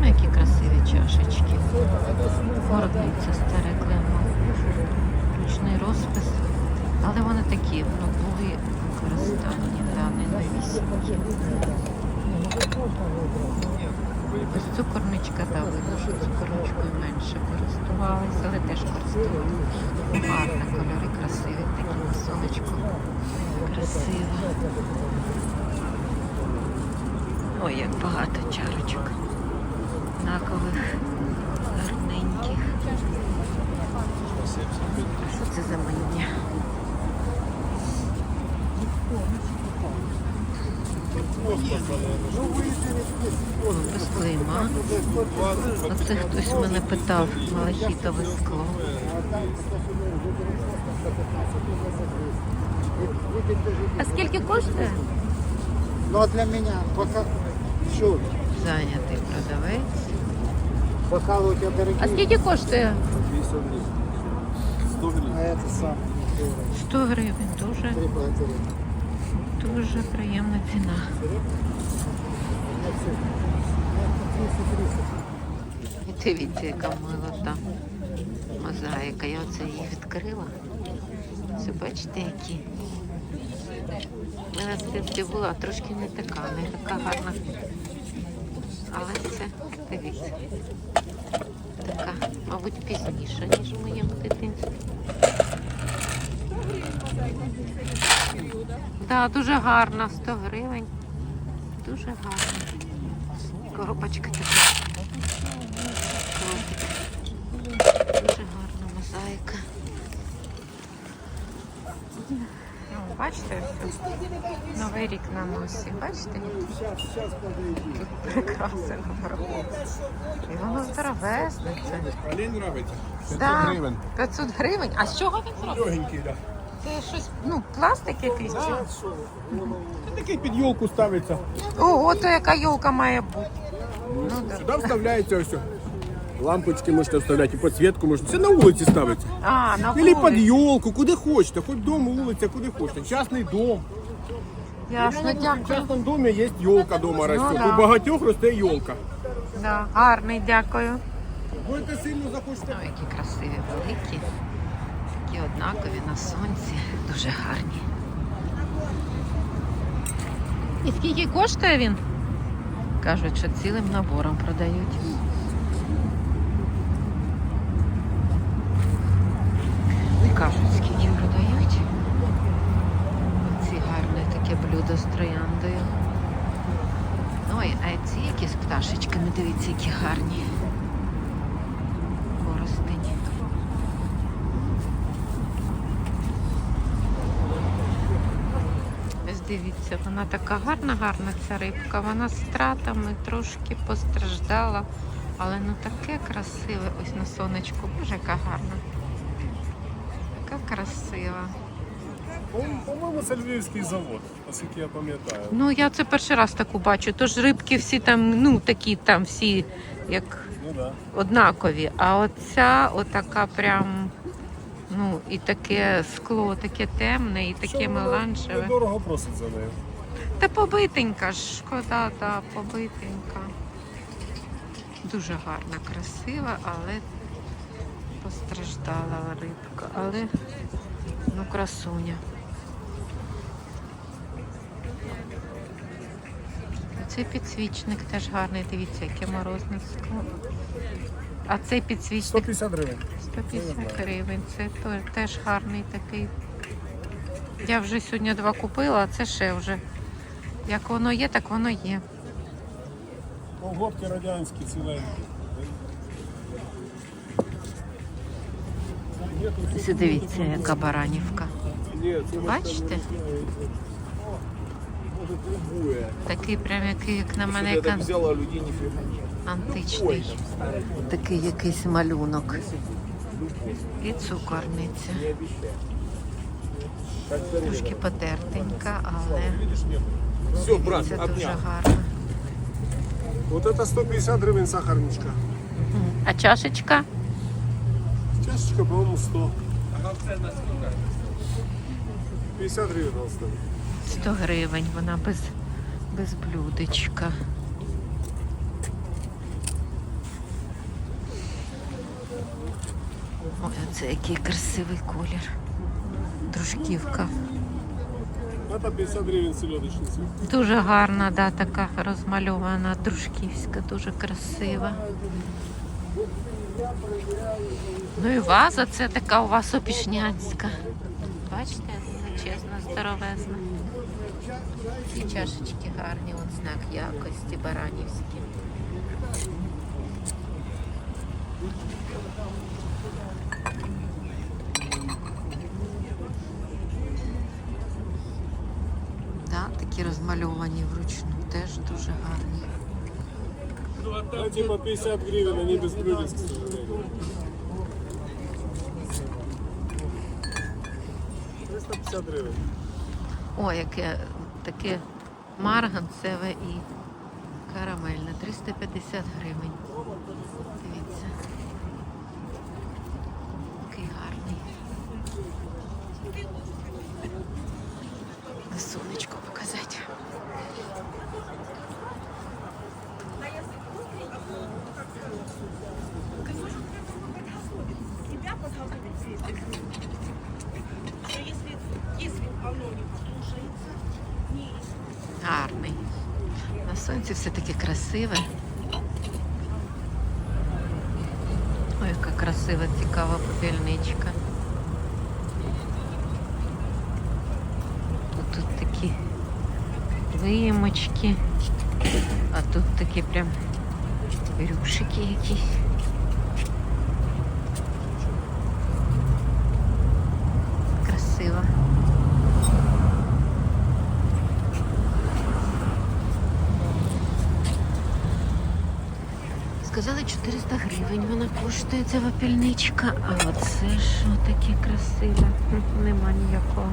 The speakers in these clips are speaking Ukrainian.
Ну, які красиві чашечки. Горниця старе клеймо. Ручний розпис. Але вони такі, ну, були використані, да, не новісінькі. Ось цукорничка, да, видно, що цукорничкою менше користувалися, але теж користувалися. Гарно, кольори красиві, такі на сонечку. Красиво. Ой, як багато чарочок. Однакових, гарненьких. Що це за мання? Без клейма. Оце хтось мене питав, малахітове скло. А скільки коштує? Ну а для меня пока что, Зайнятий продавець. пока у тебя дорогие, А скільки коштує? а это сам 100 гривень. Дуже, три богатыря. дуже приємна ціна. І дивіться, яка милота. Мозаїка. Я оце її відкрила. Все, бачите, які. У мене в була трошки не така, не така гарна. Але це, дивіться, така, мабуть, пізніша, ніж в моєму дитинстві. Так, дуже гарна, 100 гривень. Дуже гарна. Коробочка така. Класика. Дуже гарна мозаїка. Ну, бачите, новий рік на носі. Бачите? Тут прикраси наверху. І воно здоровезне. Це. Олень нравиться. 500 гривень. 500 гривень. А з чого він зроблений? Легенький. Це щось, ну, пластик якийсь? чи? Це такий під йолку ставиться. Ого, то яка йолка має бути. Ну, да. Сюди вставляється ось. Лампочки можете вставляти, і підсвітку можна. Це на вулиці ставиться. А, на Или під йолку, куди хочете. Хоч дом, вулиця, куди хочете. Частний дом. Ясно, В дякую. частному домі є йолка дома росте. Ну, да. У багатьох росте йолка. Да, гарний, дякую. Будете сильно захочете. Ну, які красиві, великі, такі однакові на сонці, дуже гарні. І скільки коштує він? Кажуть, що цілим набором продають. Не кажуть, скільки продають. Ці гарне таке блюдо з трояндою. Ой, а ці якісь пташечками, дивіться, які гарні. Коростень. Ось дивіться, вона така гарна, гарна ця рибка. Вона з стратами трошки постраждала, але ну таке красиве ось на сонечку. Боже, яка гарна. Красива. По-моєму, це львівський завод, оскільки я пам'ятаю. Ну я це перший раз таку бачу. Тож рибки всі там, ну такі там всі як Ну да. однакові. А оця отака прям, ну, і таке скло, таке темне, і таке меланжеве. Недорого просить за нею. Та побитенька ж, шкода, та побитенька. Дуже гарна, красива, але постраждала рибка. Але ну красуня. Цей підсвічник теж гарний, дивіться, яке морозне скло. А цей підсвічник 150 гривень. 150 гривень. Це теж гарний такий. Я вже сьогодні два купила, а це ще вже. Як воно є, так воно є. Колготки радянські ціленькі. Ось дивіться, яка баранівка. Бачите? Такий прям який, як на мене, як ан- античний. Такий якийсь малюнок. І цукорниця. Трошки потертенька, але Все, брат, це дуже гарно. Вот это 150 гривень сахарничка. А чашечка? Чашечка, по-моєму, 100. 50 гривень осталось. 100 гривень, вона без без блюдечка. Ой, оце який красивий колір. Дружківка. Это 50 гривен селедочницы. Дуже гарна, да, така розмальована дружківська, дуже красива. Ну і ваза це така у вас опішняцька. Бачите, чесно, здоровезна. І чашечки гарні, от знак якості баранівські. Да, такі розмальовані вручну, теж дуже гарні. Ну, типа 50 гривень, а не без блюдець. 50 гривень. О, яке таке марганцеве і карамельне. 350 гривень. Дивіться. Такий гарний. На сонечко показати. Тебя позвал На сонці все таке красиве. Ой, яка красива, цікава попільничка. Тут, тут такі виємочки, а тут такі прям рюшики якісь. 400 гривень вона коштує ця вапільничка. А оце що таке красиве. Нема ніякого.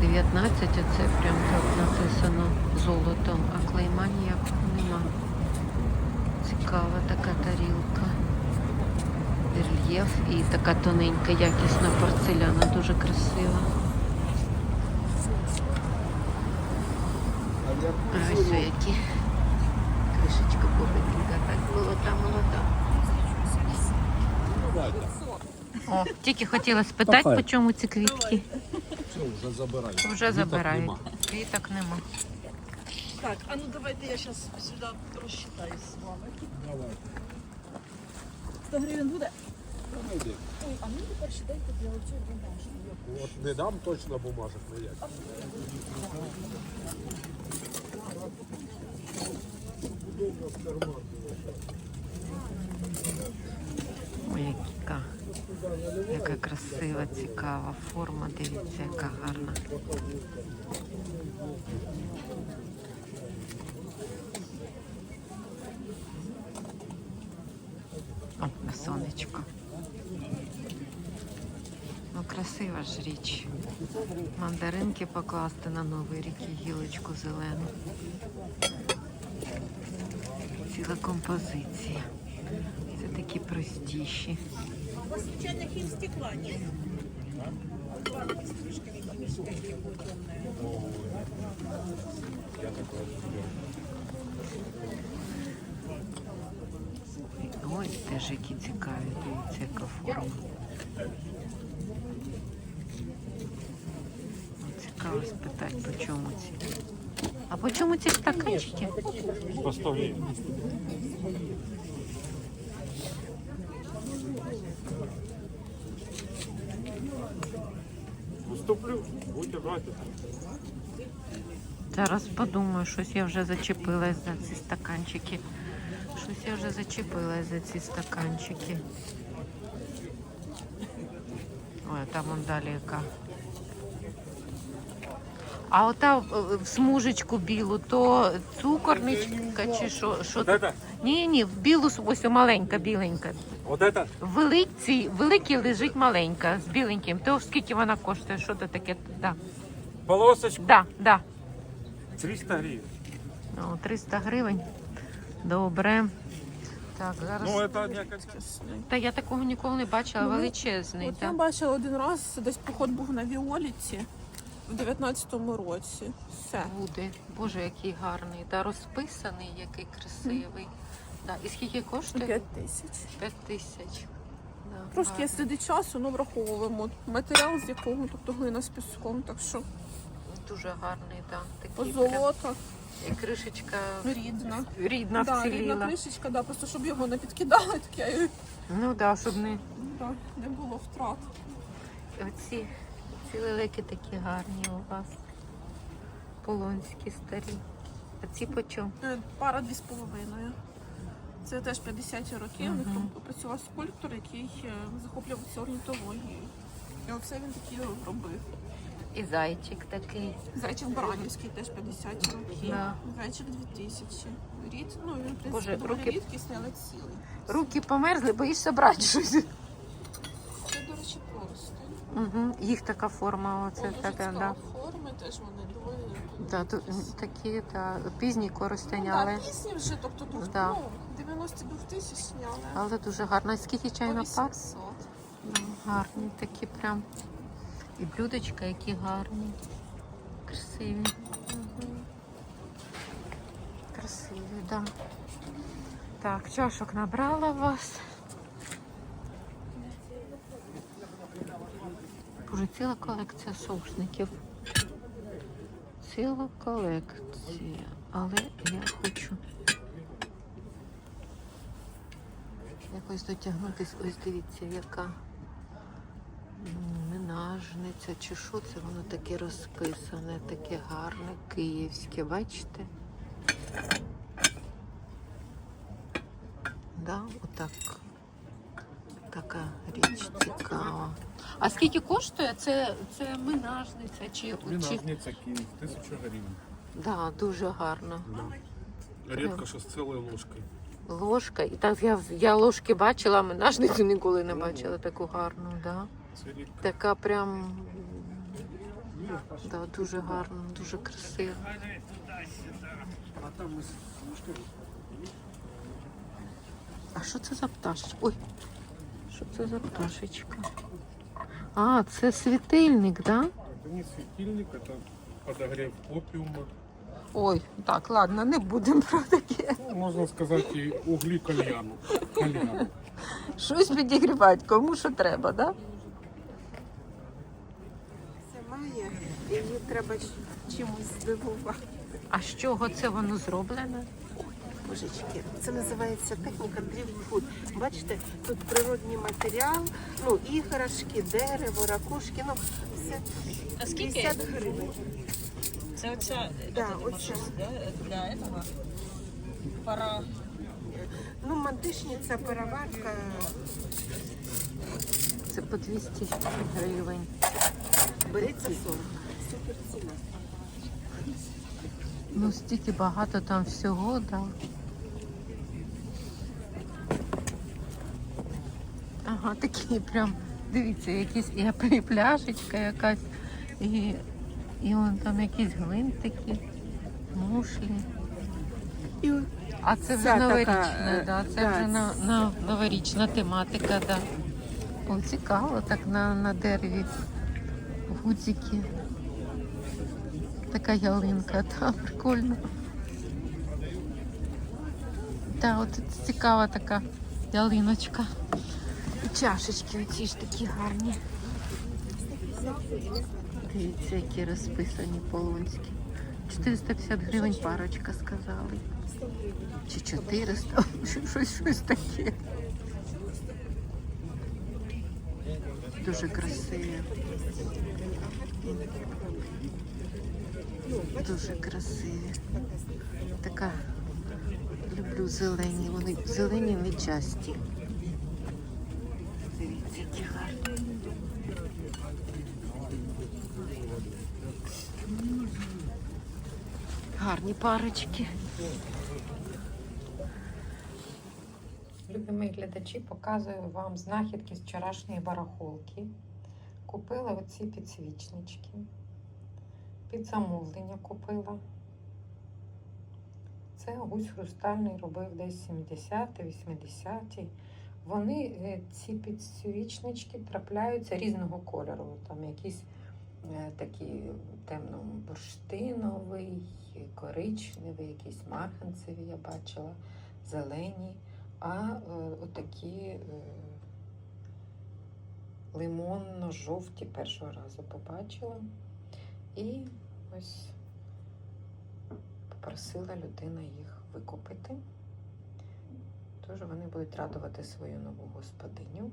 19, оце прям так написано золотом, а клейма ніякого нема. Цікава така тарілка. Рельєф і така тоненька, якісна порцеляна, дуже красива. А ось які кришечка побитенька, молода, молода. О, тільки хотіла спитати, по чому ці квітки. Все, вже забирають. Вже забирають. Квіток нема. Так, а ну давайте я сейчас сюда рассчитаюсь с вами. Давай. 100 гривен буде? Ой, а ну тепер считайте для оцього бумажки. От не дам точно бумажок ніяк. Ой, яка, яка красива, цікава форма. Дивіться, яка гарна. О, на сонечко. Ну, красива ж річ. Мандаринки покласти на новий рік і гілочку зелену. Ціла композиція. Це такі простіші. У вас случайно хим стекла темные. Ой, теж які цікаві, дивіться, яка форма. Цікаво спитати, по чому ці. А по чому ці стаканчики? По 100 гривен. Уступлю, будете брать. Зараз подумаю, щось я вже зачепилась за ці стаканчики. Щось я вже зачепилась за ці стаканчики. Ой, а там вон далі яка. А ота в в смужечку білу, то цукорничка чи що? що Вот это, Ні, ні, в білу с- ось маленька, біленька. вот это, В великій, великій лежить маленька з біленьким. То скільки вона коштує? Що це таке? Да. полосочка Да, да. 300 гривен. О, 300 гривень. Добре. Так, зараз. Ну, это некоторые. Та я такого ніколи не бачила, величезний. От так. я бачила один раз, десь поход був на Віоліті. в 19-му році. Все. Буде. Боже, який гарний. Да, розписаний, який красивий. Да. І скільки коштує? 5 тисяч. 5 тисяч. Да, Трошки є сліди часу, ну враховуємо матеріал, з якого, тобто глина з піском, так що Дуже гарний, да. Такий прям, позолота і кришечка рідна. рідна Да, рідна кришечка, да, просто щоб його не підкидали, так я її- Ну да, щоб не. да, не було втрат. Оці ці лелеки такі гарні у вас. Полонські старі. А ці по чому? Е, Пара дві з половиною. Це теж 50 років. У них там працював скульптор, який е, захоплювався орнітологією. І оце він такі робив. І зайчик такий. Зайчик Баранівський теж 50 років. Да. Зайчик 2000. Рід, ну він в принципі Боже, доволі руки- рідкісний, але цілий. Руки померзли, боїшся брати щось. Це, до речі, коростень. Угу. Їх така форма, оце така, цікава да. форми, теж вони доволі. Да, тут такі та, пізні коростень, Ну, але, так, пісні вже, тобто двох, Да. ну, 90 2000 але але дуже гарно. А Скільки чайна пар? 800. Ну, Гарні такі прям. І блюдечка, які гарні. Красиві. Угу. Красиві, так. Да. Так, чашок набрала вас. Боже, ціла колекція соусників. Ціла колекція. Але я хочу якось дотягнутись. Ось дивіться, яка м, минажниця чи що це воно таке розписане, таке гарне, київське, бачите? Да, отак. Така річ цікава. А скільки коштує? Це, це минажниця чи. Винажниця Київ, тисяча гривень. Да, дуже гарно. Рідко, що з цілою ложкою. Ложка. І так я, я ложки бачила, а минажницю ніколи не бачила таку гарну, да. Це. Така прям да, дуже гарно, дуже красиво. А що це за пташечка? Ой, що це за пташечка? А, це світильник, да? Это не светильник, это подогрев опиума. Ой, так, ладно, не будемо про таке. Ну, Можна сказати, і углі кальяну. Щось підігрівати, кому що треба, да? Це має, і її треба чимось здивувати. А з чого це воно зроблене? Божечки, це називається техніка дрівфуд. Бачите, тут природний матеріал, ну іграшки, дерево, ракушки, ну все. А 50 гривень. Це оця Да, оця. для этого пора. Ну, мантишниця, переварка. Це по 200 гривень. Береться 40. Супер ціна. Ну, стільки багато там всього, да. Ага, такі прям, дивіться, якісь і пляшечка якась, і, і вон там якісь гвинтики, мушлі. І А це вже Ця така, е, да, це да, вже на, на новорічна тематика, да. О, цікаво, так на, на дереві гудзики. Така ялинка, та прикольно. Та, от цікава така ялиночка. Чашечки оці ж такі гарні. Дивіться, які розписані полонські. 450 гривень парочка сказали. Чи 400, щось, щось таке. Дуже красиві. Дуже красиві. Така люблю зелені. Вони зелені не часті. Дивіться, які гарні. Парочки. Любі мої глядачі, показую вам знахідки з вчорашньої барахолки. Купила оці підсвічнички. Під замовлення купила. Це гусь хрустальний робив десь 70-ті, 80-ті. Вони, е, ці підсвічнички, трапляються різного кольору. Там якісь е, такий темно-бурштиновий, коричневий, якийсь марганцеві я бачила, зелені, а е, отакі лимонно-жовті першого разу побачила. І ось попросила людина їх викупити. Тож вони будуть радувати свою нову господиню.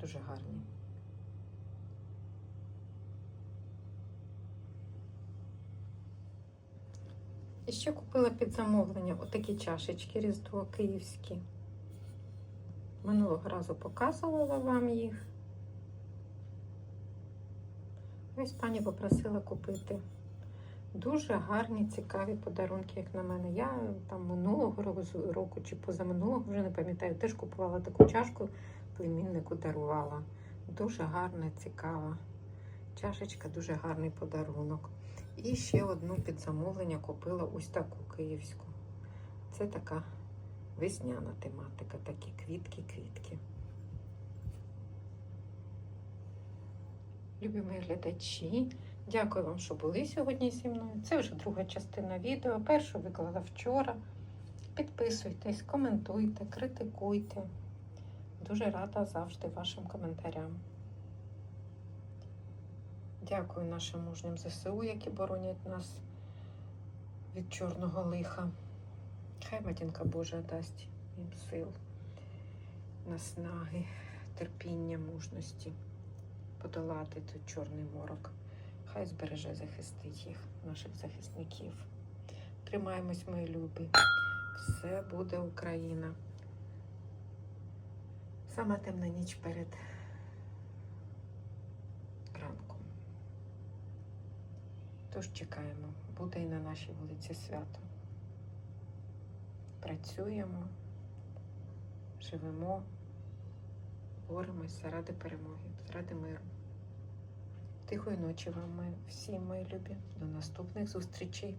Дуже гарні. І ще купила під замовлення отакі чашечки Різдво київські. Минулого разу показувала вам їх. Ось пані попросила купити. Дуже гарні, цікаві подарунки, як на мене. Я там минулого року- чи позаминулого, вже не пам'ятаю, теж купувала таку чашку, племіннику дарувала. Дуже гарна, цікава. Чашечка, дуже гарний подарунок. І ще одну під замовлення купила ось таку київську. Це така весняна тематика, такі квітки-квітки. Любі глядачі, дякую вам, що були сьогодні зі мною. Це вже друга частина відео. Першу виклала вчора. Підписуйтесь, коментуйте, критикуйте. Дуже рада завжди вашим коментарям. Дякую нашим мужнім ЗСУ, які боронять нас від чорного лиха. Хай матінка Божа дасть їм сил, наснаги, терпіння, мужності подолати той чорний морок. Хай збереже захистить їх, наших захисників. Тримаємось, мої любі. Все буде Україна. Сама темна ніч перед ранком. Тож чекаємо, буде і на нашій вулиці свято. Працюємо, живемо, боремось заради перемоги, заради миру. Тихої ночі вам, всі мої любі. До наступних зустрічей.